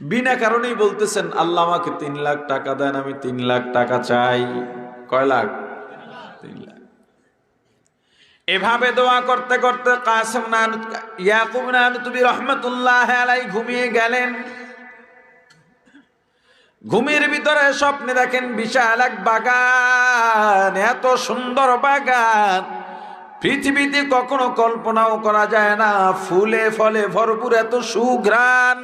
বিনা কারণেই বলতেছেন, আল্লাহ আমাকে তিন লাখ টাকা দেন, আমি তিন লাখ টাকা চাই। কয় লাখ? তিন লাখ। এভাবে দোয়া করতে করতে কাসম ইয়াকুব নানুতুবি রহমতুল্লাহ আলাই ঘুমিয়ে গেলেন। ঘুমের ভিতরে স্বপ্নে দেখেন বিশাল এক বাগান, এত সুন্দর বাগান। পৃথিবীতে কখনো কল্পনাও করা যায় না, ফুলে ফলে ভরপুর এত সুঘ্রাণ।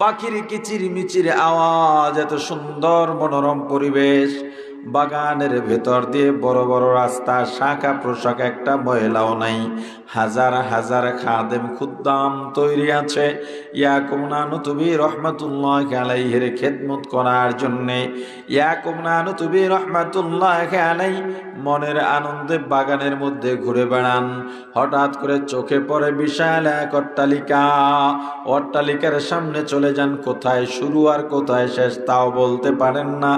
পাখির কিচির মিচির আওয়াজ এত সুন্দর মনোরম পরিবেশ। বাগানের ভেতর দিয়ে বড় বড় রাস্তা, শাখা প্রশাখা একটা মহিলাও নাই। হাজার হাজার খাদেম খুদ্দাম তৈরি আছে। ইয়া ইয়াকুমনানু তুমি রহমতুল্লাহ আলাইহের খেদমত করার জন্যে। ইয়া ইয়াকুমনানু তুমি রহমতুল্লাহ আলাই, মনের আনন্দে বাগানের মধ্যে ঘুরে বেড়ান। হঠাৎ করে চোখে পড়ে বিশাল এক অট্টালিকা। অট্টালিকার সামনে চলে যান, কোথায় শুরু আর কোথায় শেষ তাও বলতে পারেন না।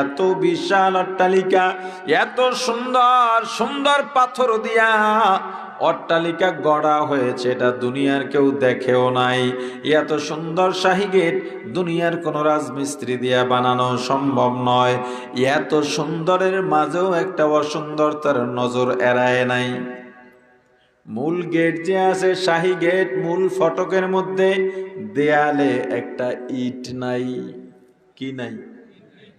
এত বিশাল অট্টালিকা, এত সুন্দর সুন্দর পাথর দিয়া অট্টালিকা গড়া হয়েছে। এটা দুনিয়ার কেউ দেখেও নাই। এত সুন্দর শাহী গেট দুনিয়ার কোনো রাজমিস্ত্রি দিয়া বানানো সম্ভব নয়। এত সুন্দরের মাঝেও একটা অসুন্দর তার নজর এড়ায় নাই। মূল গেট যে আছে, শাহী গেট, মূল ফটকের মধ্যে দেয়ালে একটা ইট নাই। কি নাই?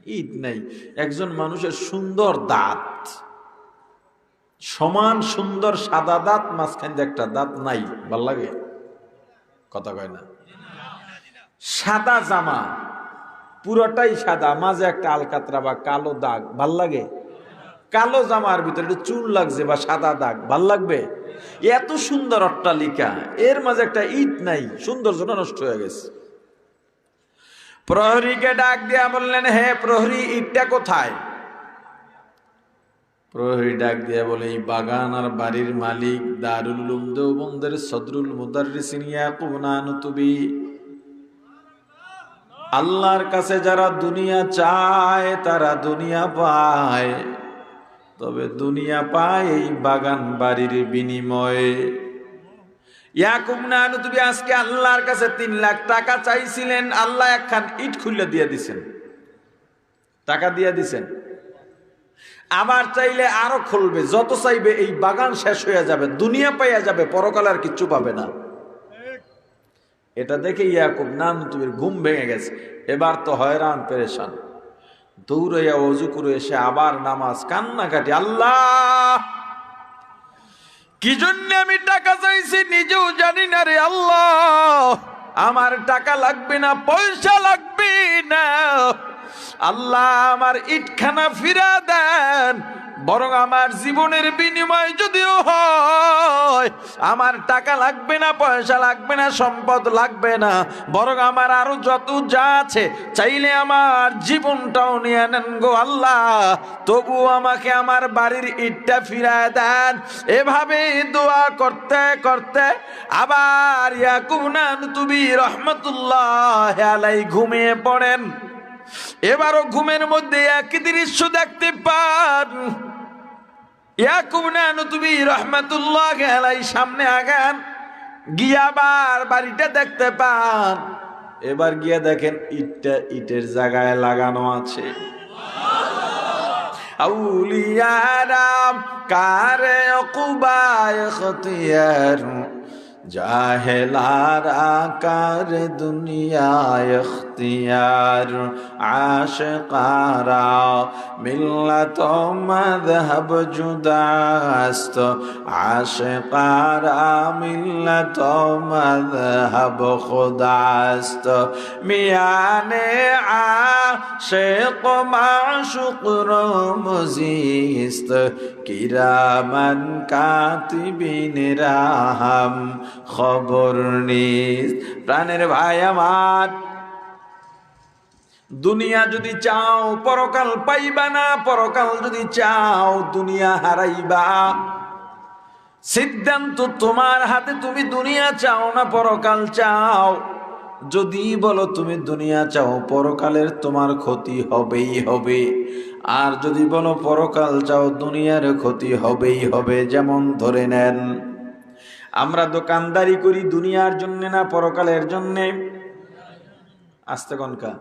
ইট নাই। একজন মানুষের সুন্দর দাঁত, সমান সুন্দর সাদা দাঁত, মাঝখান দিয়ে একটা দাঁত নাই। ভালো লাগে? কথা কয় না। সাদা জামা, পুরোটাই সাদা, মাঝে একটা আলকাতরা বা কালো দাগ, ভালো লাগে? কালো জামার ভিতরে চুল লাগছে বা সাদা দাগ, ভালো লাগবে? এত সুন্দর অট্টালিকা, এর মাঝে একটা ইট নাই, সৌন্দর্যটা নষ্ট হয়ে গেছে। প্রহরীকে ডাক দিয়া বললেন, হে প্রহরী, ইটটা কোথায়? প্রহরী ডাক দিয়া বলে, এই বাগান আর বাড়ির মালিক দারুল উলুম দেওবন্দের সদরুল মুদাররিসিন আল্লাহর কাছে যারা দুনিয়া চায়, তারা দুনিয়া পায়। তবে দুনিয়া পায় এই বাগান বাড়ির বিনিময়ে। নানুতুবি আজকে আল্লাহর কাছে তিন লাখ টাকা চাইছিলেন, আল্লাহ একখান ইট খুলে দিয়ে দিছেন। টাকা দিয়ে দিছেন। আবার চাইলে আরও খুলবে, যত চাইবে এই বাগান শেষ হয়ে যাবে, দুনিয়া পাইয়া যাবে, পরকাল আর কিচ্ছু পাবে না। এটা দেখে ইয়াকুব তুমি ঘুম ভেঙে গেছে। এবার তো হয়রান, পেরেশান। দৌড়াইয়া অজু করে এসে আবার নামাজ, কান্নাকাটি, আল্লাহ! কি জন্য আমি টাকা চাইছি? জানি না রে আল্লাহ। আমার টাকা লাগবে না, পয়সা লাগবে না। আল্লাহ আমার ইটখানা ফিরা দেন। বরং আমার জীবনের বিনিময় যদিও হয়, আমার টাকা লাগবে না, পয়সা লাগবে না, সম্পদ লাগবে না, বরং আমার আরও যত যা আছে, চাইলে আমার জীবনটাও নিয়ে নেন গো আল্লাহ। তবু আমাকে আমার বাড়ির ইটটা ফিরায় দেন। এভাবে দোয়া করতে করতে আবার ইয়াকুবনান তুমি রহমতুল্লাহ আলাই ঘুমিয়ে পড়েন। এবারও ঘুমের মধ্যে একই দৃশ্য দেখতে পান। সামনে আগান গিয়াবার বাড়িটা দেখতে পান। এবার গিয়া দেখেন ইটটা ইটের জায়গায় লাগানো আছে। আউলিয়ারাম কারে কুবায় খতিয়ার জাহেলারা কার দুনিয়ায় اختیار عاشقارا ملت و مذهب جداست عاشقارا ملت و مذهب خداست میان عاشق و معشوق رمزیست কিরামান কাতিবিন রাহাম, খবর নিস প্রাণের ভাই আমার, দুনিয়া যদি চাও, পরকাল পাইবা না, পরকাল যদি চাও, দুনিয়া হারাইবা। সিদ্ধান্ত তোমার হাতে, তুমি দুনিয়া চাও না, পরকাল চাও। যদি বলো তুমি দুনিয়া চাও, পরকালের তোমার ক্ষতি হবেই হবে। আর যদি বলো পরকাল চাও, দুনিয়ার ক্ষতি হবেই হবে, যেমন ধরে নেন। আমরা দোকানদারি করি দুনিয়ার জন্যে না পরকালের জন্যে? আসতে কনকা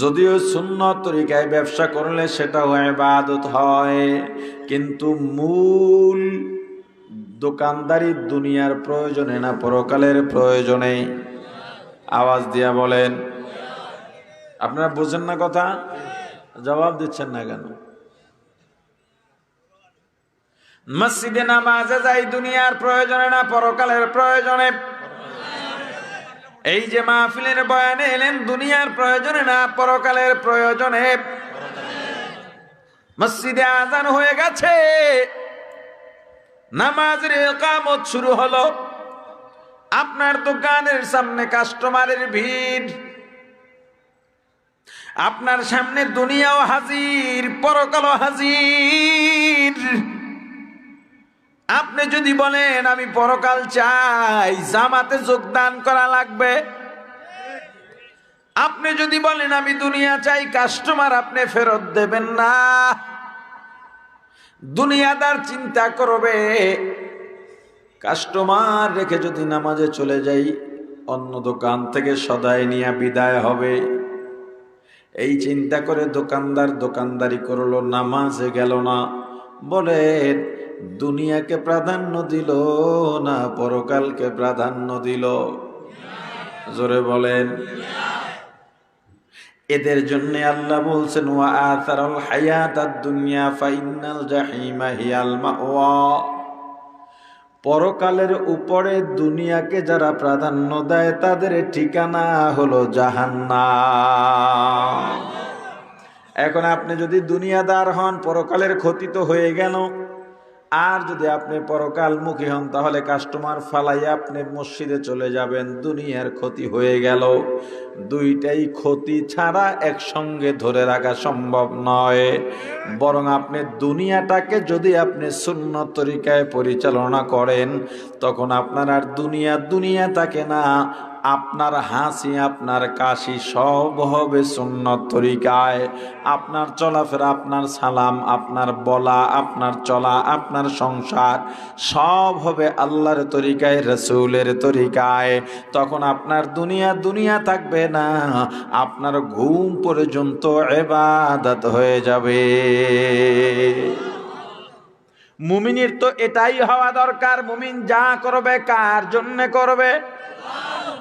যদিও শূন্য তরিকায় ব্যবসা করলে সেটা সেটাও ইবাদত হয়, কিন্তু মূল দোকানদারি দুনিয়ার প্রয়োজনে না পরকালের প্রয়োজনে? আওয়াজ দিয়া বলেন। আপনারা বুঝেন না কথা? জবাব দিচ্ছেন না কেন? মসজিদে নামাজে যাই দুনিয়ার প্রয়োজনে না, পরকালের প্রয়োজনে? এই যে মাহফিলের বয়ানে এলেন, দুনিয়ার প্রয়োজনে না, পরকালের প্রয়োজনে? মসজিদে আজান হয়ে গেছে। নামাজের একামত শুরু হলো। আপনার দোকানের সামনে কাস্টমারের ভিড়। আপনার সামনে দুনিয়াও হাজির, পরকালও হাজির। আপনি যদি বলেন, আমি পরকাল চাই, জামাতে যোগদান করা লাগবে। আপনি যদি বলেন, আমি দুনিয়া চাই, কাস্টমার আপনি ফেরত দেবেন না। দুনিয়াদার চিন্তা করবে, কাস্টমার রেখে যদি নামাজে চলে যাই, অন্য দোকান থেকে সদায় নিয়ে বিদায় হবে। এই চিন্তা করে দোকানদার দোকানদারি করল, নামাজে গেল না। বলেন, দুনিয়াকে প্রাধান্য দিল না পরকালকে প্রাধান্য দিল? জোরে বলেন। এদের জন্য আল্লাহ বলছেন, ওয়া আথারাল হায়াতাদ দুনিয়া ফাইনাল জাহিমা হিয়াল মাওয়া। পরকালের উপরে দুনিয়াকে যারা প্রাধান্য দেয়, তাদের ঠিকানা হলো জাহান্না এখন আপনি যদি দুনিয়াদার হন, পরকালের ক্ষতি তো হয়ে গেল। আর যদি আপনি পরকালমুখী হন, তাহলে কাস্টমার ফালাই আপনি মসজিদে চলে যাবেন, দুনিয়ার ক্ষতি হয়ে গেল। দুইটাই ক্ষতি ছাড়া একসঙ্গে ধরে রাখা সম্ভব নয়। বরং আপনি দুনিয়াটাকে যদি আপনি শূন্য তরিকায় পরিচালনা করেন, তখন আপনার আর দুনিয়া দুনিয়া থাকে না। আপনার হাসি, আপনার কাশি সব হবে সুন্নত তরিকায়। আপনার চলাফেরা, আপনার সালাম, আপনার বলা, আপনার চলা, আপনার সংসার সব হবে আল্লাহর তরিকায়, রসুলের তরিকায়। তখন আপনার দুনিয়া দুনিয়া থাকবে না। আপনার ঘুম পর্যন্ত এবাদত হয়ে যাবে। মুমিনের তো এটাই হওয়া দরকার। মুমিন যা করবে, কার জন্যে করবে?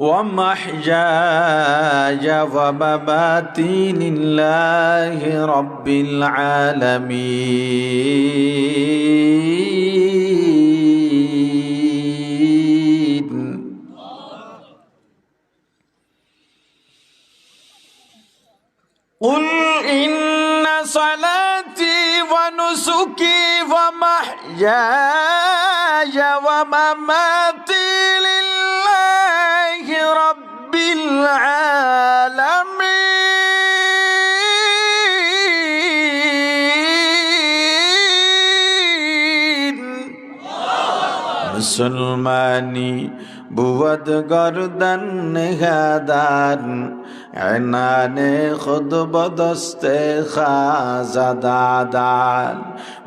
ومحياي ومماتي لله رب العالمين. قل إن صلاتي ونسكي ومحياي ومماتي لله العالمين মুসলমানি বুয়দ গরদন নেহাদান এনানে খুদ বদস্তে খাজাদাদান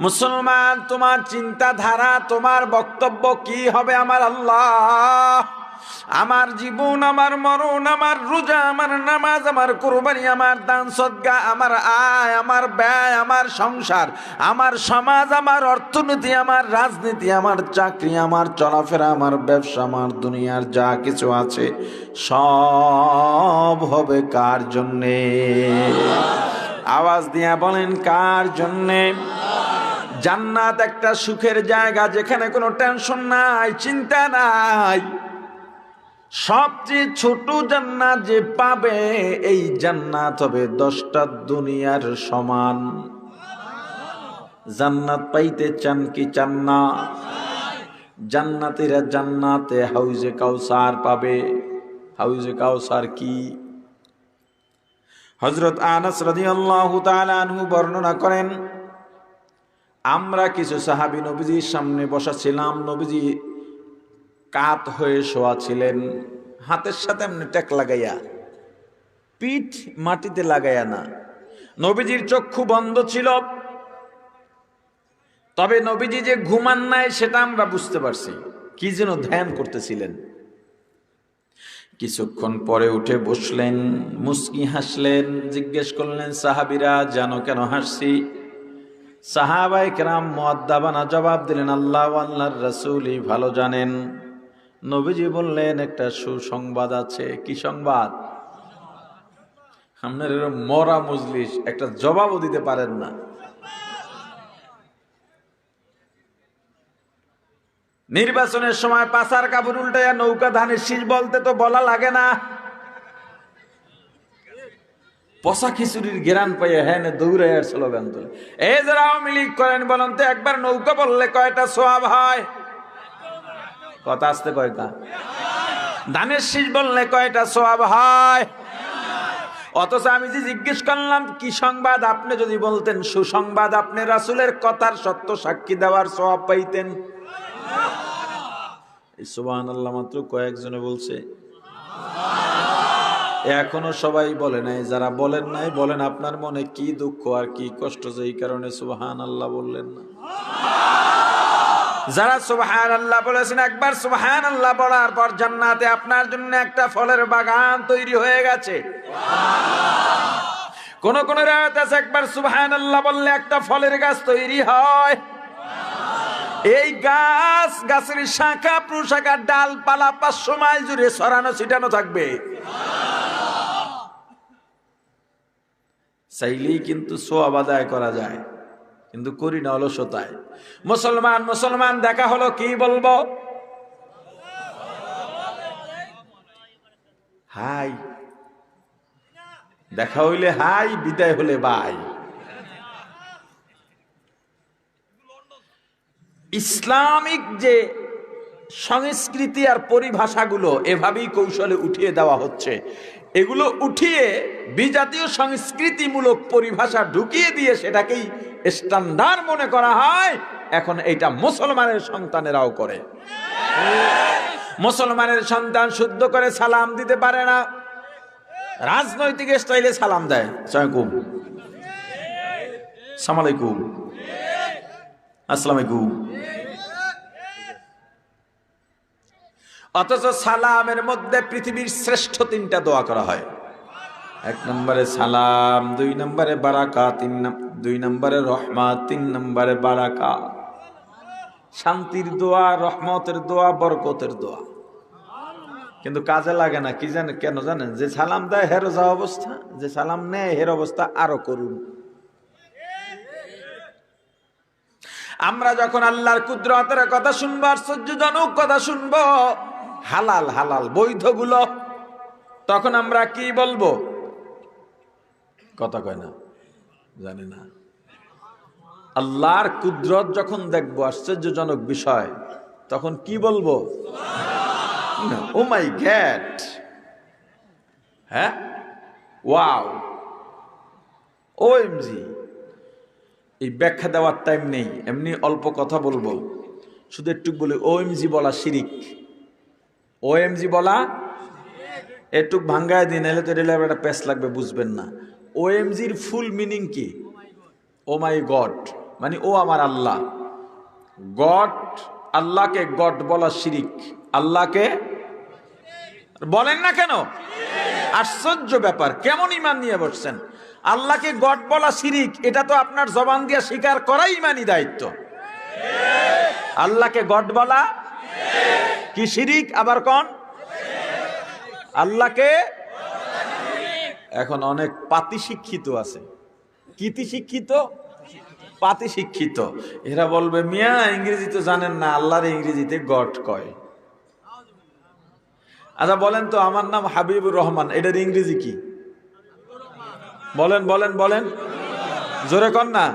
মুসলমান তোমার চিন্তাধারা তোমার বক্তব্য কি হবে আমার আল্লাহ আমার জীবন, আমার মরণ, আমার রোজা, আমার নামাজ, আমার কোরবানি, আমার দান, সদ্গা, আমার আয়, আমার ব্যয়, আমার সংসার, আমার সমাজ, আমার অর্থনীতি, আমার রাজনীতি, আমার চাকরি, আমার চলাফেরা, আমার ব্যবসা, আমার দুনিয়ার যা কিছু আছে, সব হবে কার জন্যে? আওয়াজ দিয়া বলেন, কার জন্যে? জান্নাত একটা সুখের জায়গা যেখানে কোনো টেনশন নাই, চিন্তা নাই। সবচেয়ে ছোট জান্নাত যে পাবে, এই জান্নাত হবে দশটা দুনিয়ার সমান। জান্নাত পাইতে চান কি চান না? জান্নাতিরা জান্নাতে হাউজে কাউসার পাবে। হাউজে কাউসার কি? হজরত আনাস রাদিয়াল্লাহু তাআলা আনহু বর্ণনা করেন, আমরা কিছু সাহাবি নবীজির সামনে বসা ছিলাম। নবীজি কাত হয়ে শোয়া ছিলেন, হাতের সাথে এমনি টেক লাগাইয়া, পিঠ মাটিতে লাগাইয়া না। নবীজির চক্ষু বন্ধ ছিল। তবে নবীজি যে ঘুমান নাই সেটা আমরা বুঝতে পারছি। কি যেন ধ্যান করতেছিলেন। কিছুক্ষণ পরে উঠে বসলেন, মুস্কি হাসলেন, জিজ্ঞেস করলেন, সাহাবিরা, জানো কেন হাসছি? সাহাবাই কেরাম মোয়াদ্দাবানা জবাব দিলেন, আল্লাহ আল্লাহর রসুলই ভালো জানেন। নবীজি বললেন, একটা সুসংবাদ আছে। কি সংবাদ? আপনার এরকম মরা মজলিস, একটা জবাবও দিতে পারেন না। নির্বাচনের সময় পাসার কাপড় উল্টাইয়া নৌকা ধানের শীষ বলতে তো বলা লাগে না। পশা খিচুড়ির গেরান পাইয়া হ্যাঁ দৌড়াইয়ার স্লোগান তোলে। এই যারা আওয়ামী লীগ করেন বলেন তো, একবার নৌকা বললে কয়টা সোয়াব হয়? কথা আসতে কয়টা ধানের শীষ বললে কয়টা সোয়াব হয়? অথচ আমি যে জিজ্ঞেস করলাম, কি সংবাদ আপনি যদি বলতেন? সুসংবাদ আপনি রাসুলের কথার সত্য সাক্ষী দেওয়ার সোয়াব পাইতেন। আল্লাহ মাত্র কয়েকজনে বলছে। এখনও সবাই বলে নাই, যারা বলেন নাই, বলেন আপনার মনে কি দুঃখ আর কি কষ্ট যে এই কারণে সুবাহান আল্লাহ বললেন না। যারা সুবহান আল্লাহ বলেছেন, একবার সুবহান আল্লাহ বলার পর জান্নাতে আপনার জন্য একটা ফলের বাগান তৈরি হয়ে গেছে। কোন কোন রায়ত আছে, একবার সুবহান আল্লাহ বললে একটা ফলের গাছ তৈরি হয়। এই গাছ, গাছের শাখা প্রশাখা ডালপালা পাঁচশো মাইল জুড়ে সরানো ছিটানো থাকবে। চাইলেই কিন্তু সোয়াব আদায় করা যায়। কিন্তু করি না অলসতায়। মুসলমান মুসলমান, দেখা হলো কি বলব? হাই। দেখা হইলে হাই, বিদায় হলে বাই। ইসলামিক যে সংস্কৃতি আর পরিভাষাগুলো এভাবেই কৌশলে উঠিয়ে দেওয়া হচ্ছে। এগুলো উঠিয়ে বিজাতীয় সংস্কৃতিমূলক পরিভাষা ঢুকিয়ে দিয়ে সেটাকেই স্ট্যান্ডার্ড মনে করা হয়। এখন এটা মুসলমানের সন্তানেরাও করে। মুসলমানের সন্তান শুদ্ধ করে সালাম দিতে পারে না। রাজনৈতিক স্টাইলে সালাম দেয়। সালামালাইকুম সালামালাইকুম আসসালামাইকুম অথচ সালামের মধ্যে পৃথিবীর শ্রেষ্ঠ তিনটা দোয়া করা হয়। এক নম্বরে সালাম, দুই নম্বরে বারাকা, তিন দুই নম্বরে রহমা, তিন নম্বরে বারাকা। শান্তির দোয়া, রহমতের দোয়া, বরকতের দোয়া। কিন্তু কাজে লাগে না, কি জানে, কেন জানেন? যে সালাম দেয়, হেরো যা অবস্থা। যে সালাম নেয়, হের অবস্থা আরও করুন। আমরা যখন আল্লাহর কুদরতের কথা শুনব আশ্চর্যজনক কথা শুনব হালাল হালাল বৈধগুলো। তখন আমরা কি বলব? কথা কয় না, জানি না। আল্লাহর কুদরত যখন দেখব, আশ্চর্যজনক বিষয়, তখন কি বলব? ও মাই গ্যাট হ্যাঁ? ওয়াও। ও এমজি এই ব্যাখ্যা দেওয়ার টাইম নেই, এমনি অল্প কথা বলব। শুধু একটু বলি ও এমজি বলা শিরিক। ও এমজি বলা একটু ভাঙ্গায় দিন এলে তো রেলে একটা প্যাস লাগবে, বুঝবেন না। ও এমজির ফুল মিনিং কি? ও মাই গড মানে ও আমার আল্লাহ। গড আল্লাহকে গড বলা শিরিক। আল্লাহকে বলেন না কেন? আশ্চর্য ব্যাপার। কেমন ইমান নিয়ে বসছেন? আল্লাহকে গড বলা শিরিক, এটা তো আপনার জবান দিয়ে স্বীকার করাই ইমানই দায়িত্ব। আল্লাহকে গড বলা কি শিরিক, আবার কন? আল্লাহকে? এখন অনেক পাতি শিক্ষিত আছে। কিতি শিক্ষিত? পাতি শিক্ষিত। এরা বলবে, মিয়া, ইংরেজি তো জানেন না, আল্লাহর ইংরেজিতে গড কয়। আচ্ছা বলেন তো, আমার নাম হাবিবুর রহমান, এটার ইংরেজি কি? বলেন বলেন বলেন। জোরে কন না।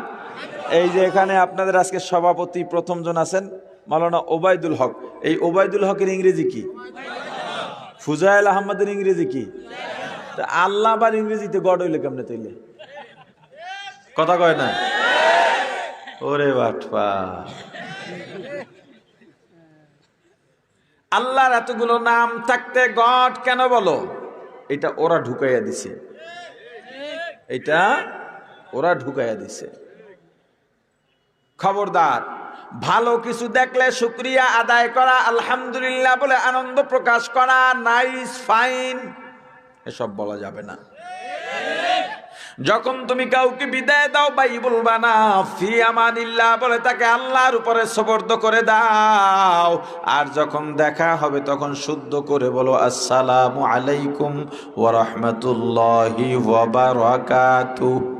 এই যে এখানে আপনাদের আজকে সভাপতি প্রথম জন আছেন মালানা ওবায়দুল হক। এই ওবায়দুল হকের ইংরেজি কি? ফুজাইল আহমদের ইংরেজি কি? আল্লাহ আবার ইংরেজিতে গড হইলে কেমনে তৈলে কথা কয় না? ওরে বাটপা। আল্লাহর এতগুলো নাম থাকতে গড কেন বলো? এটা ওরা ঢুকাইয়া দিছে। এটা ওরা ঢুকাইয়া দিছে। খবরদার ভালো কিছু দেখলে শুক্রিয়া আদায় করা, আলহামদুলিল্লাহ বলে আনন্দ প্রকাশ করা নাইস ফাইন এসব বলা যাবে না। যখন তুমি কাউকে বিদায় দাও বাই বলবা না ফি আমানিল্লাহ বলে তাকে আল্লাহর উপরে সবর্দ করে দাও। আর যখন দেখা হবে, তখন শুদ্ধ করে বলো, আসসালামু আলাইকুম ওয়া রাহমাতুল্লাহি ওয়া বারাকাতুহু।